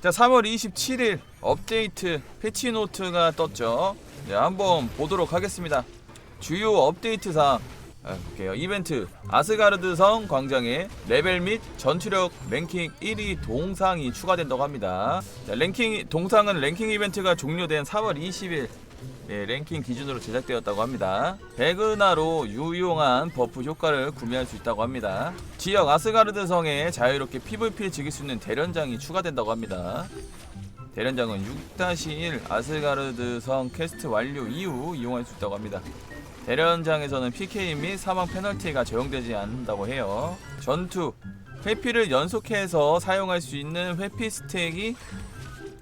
자 3월 27일 업데이트 패치노트가 떴죠. 네, 한번 보도록 하겠습니다. 주요 업데이트 사항 아, 볼게요 이벤트 아스가르드 성 광장에 레벨 및 전투력 랭킹 1위 동상이 추가된다고 합니다 자, 랭킹 동상은 랭킹 이벤트가 종료된 4월 20일 예, 랭킹 기준으로 제작되었다고 합니다. 백은하로 유용한 버프 효과를 구매할 수 있다고 합니다. 지역 아스가르드 성에 자유롭게 PVP를 즐길 수 있는 대련장이 추가된다고 합니다. 대련장은 6-1 아스가르드 성 퀘스트 완료 이후 이용할 수 있다고 합니다. 대련장에서는 PK 및 사망 페널티가 적용되지 않는다고 해요. 전투 회피를 연속해서 사용할 수 있는 회피 스택이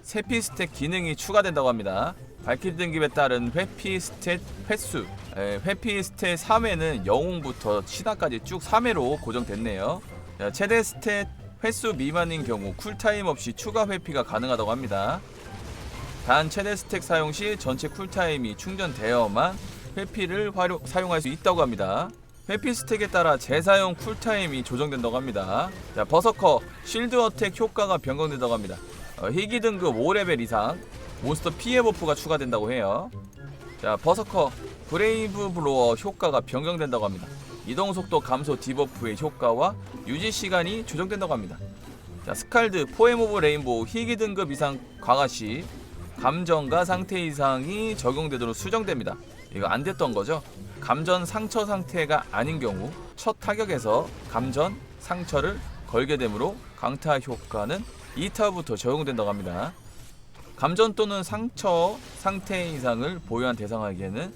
세피 스택 기능이 추가된다고 합니다. 발키리 등급에 따른 회피 스탯 횟수 에, 회피 스탯 3회는 영웅부터 신화까지 쭉 3회로 고정됐네요 자, 최대 스탯 횟수 미만인 경우 쿨타임 없이 추가 회피가 가능하다고 합니다 단 최대 스택 사용 시 전체 쿨타임이 충전되어만 회피를 활용, 사용할 수 있다고 합니다 회피 스택에 따라 재사용 쿨타임이 조정된다고 합니다 자, 버서커 쉴드 어택 효과가 변경된다고 합니다 어, 희귀 등급 5레벨 이상 몬스터 피해 버프가 추가된다고 해요. 자, 버서커 브레이브 블로어 효과가 변경된다고 합니다. 이동 속도 감소 디버프의 효과와 유지 시간이 조정된다고 합니다. 자, 스칼드 포엠 오브 레인보우 희귀 등급 이상 강화 시 감정과 상태 이상이 적용되도록 수정됩니다. 이거 안 됐던 거죠? 감전 상처 상태가 아닌 경우 첫 타격에서 감전 상처를 걸게 되므로 강타 효과는 2타부터 적용된다고 합니다. 감전 또는 상처 상태 이상을 보유한 대상에게는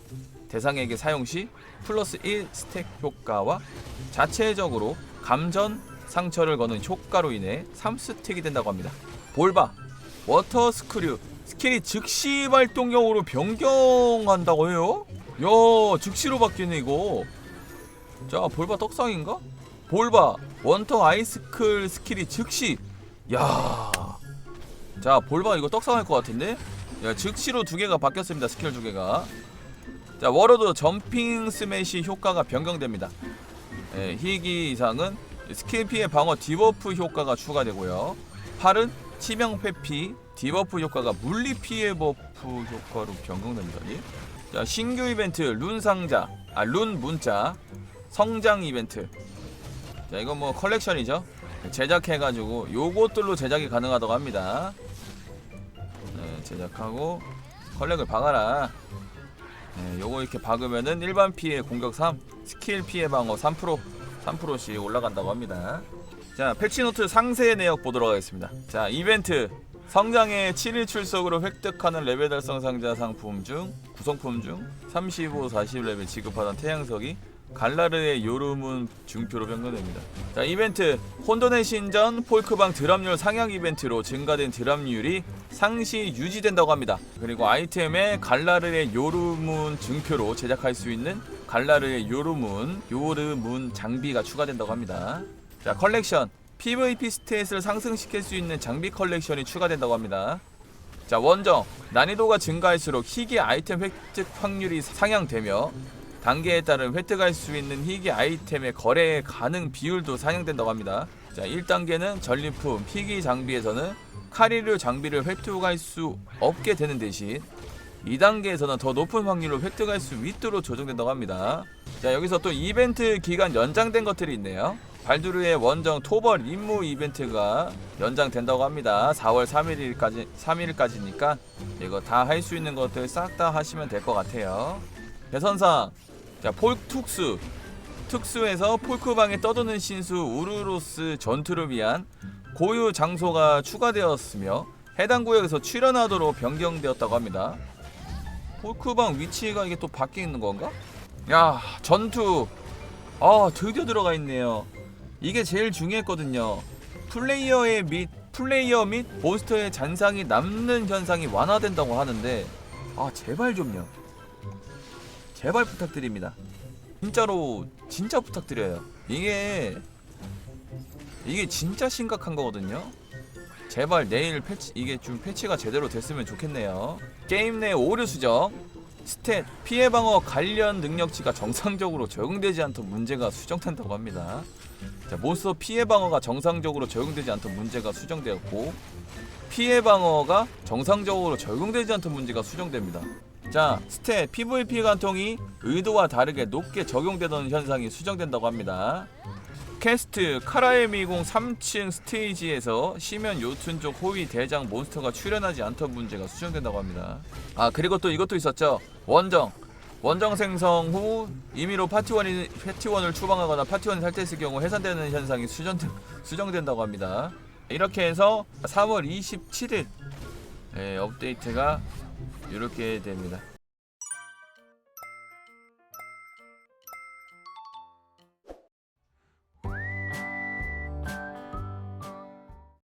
대상에게 사용 시 플러스 1 스택 효과와 자체적으로 감전 상처를 거는 효과로 인해 3스택이 된다고 합니다. 볼바 워터 스크류 스킬이 즉시 발동형으로 변경한다고 해요? 야 즉시로 바뀌네 이거. 자 볼바 떡상인가? 볼바 원터 아이스클 스킬이 즉시. 야. 자 볼바 이거 떡상할 것 같은데? 야, 즉시로 두 개가 바뀌었습니다 스킬 두 개가. 자 워로드 점핑 스매시 효과가 변경됩니다. 예, 희귀 이상은 스킬 피해 방어 디버프 효과가 추가되고요. 팔은 치명 회피 디버프 효과가 물리 피해 버프 효과로 변경됩니다 예? 자 신규 이벤트 룬 상자 아 룬 문자 성장 이벤트. 자 이건 뭐 컬렉션이죠. 제작해가지고 요것들로 제작이 가능하다고 합니다. 네, 제작하고 컬렉을 박아라. 네, 요거 이렇게 박으면은 일반 피해 공격 3 스킬 피해 방어 3% 3%씩 올라간다고 합니다 자 패치노트 상세 내역 보도록 하겠습니다 자 이벤트 성장의 7일 출석으로 획득하는 레벨 달성 상자 상품 중 구성품 중 35, 40레벨 지급하던 태양석이 갈라르의 요르문 중표로 변경됩니다. 자 이벤트 혼돈의 신전 폴크방 드랍률 상향 이벤트로 증가된 드랍률이 상시 유지된다고 합니다. 그리고 아이템에 갈라르의 요르문 증표로 제작할 수 있는 갈라르의 요르문 요르문 장비가 추가된다고 합니다. 자 컬렉션 PVP 스탯을 상승시킬 수 있는 장비 컬렉션이 추가된다고 합니다. 자 원정 난이도가 증가할수록 희귀 아이템 획득 확률이 상향되며 단계에 따른 획득할 수 있는 희귀 아이템의 거래 가능 비율도 상향된다고 합니다. 자 1단계는 전리품 희귀 장비에서는 카리류 장비를 획득할 수 없게 되는 대신 2단계에서는 더 높은 확률로 획득할 수 있도록 조정된다고 합니다. 자 여기서 또 이벤트 기간 연장된 것들이 있네요. 발두르의 원정 토벌 임무 이벤트가 연장된다고 합니다. 4월 3일까지 3일까지니까 이거 다 할 수 있는 것들 싹 다 하시면 될 것 같아요. 대선상 자 폴특수 특수에서 폴크방에 떠도는 신수 우르로스 전투를 위한 고유 장소가 추가되었으며 해당 구역에서 출연하도록 변경되었다고 합니다. 폴크방 위치가 이게 또 바뀌는 건가? 야 전투 아 드디어 들어가 있네요. 이게 제일 중요했거든요. 플레이어의 및 플레이어 및 몬스터의 잔상이 남는 현상이 완화된다고 하는데 아 제발 좀요. 제발 부탁드립니다. 진짜로 진짜 부탁드려요. 이게 이게 진짜 심각한 거거든요. 제발 내일 패치 이게 좀 패치가 제대로 됐으면 좋겠네요. 게임 내 오류 수정 스탯 피해 방어 관련 능력치가 정상적으로 적용되지 않던 문제가 수정된다고 합니다. 자, 몬스터 피해 방어가 정상적으로 적용되지 않던 문제가 수정되었고 피해 방어가 정상적으로 적용되지 않던 문제가 수정됩니다. 자, 스탯 PVP 관통이 의도와 다르게 높게 적용되던 현상이 수정된다고 합니다. 캐스트 카라의 미궁 3층 스테이지에서 시면 요tun족 호위 대장 몬스터가 출현하지 않던 문제가 수정된다고 합니다. 아 그리고 또 이것도 있었죠. 원정 원정 생성 후 임의로 파티원이 파티원을 추방하거나 파티원이 탈퇴했을 경우 해산되는 현상이 수정 수정된다고 합니다. 이렇게 해서 3월 27일 예, 업데이트가 이렇게 됩니다.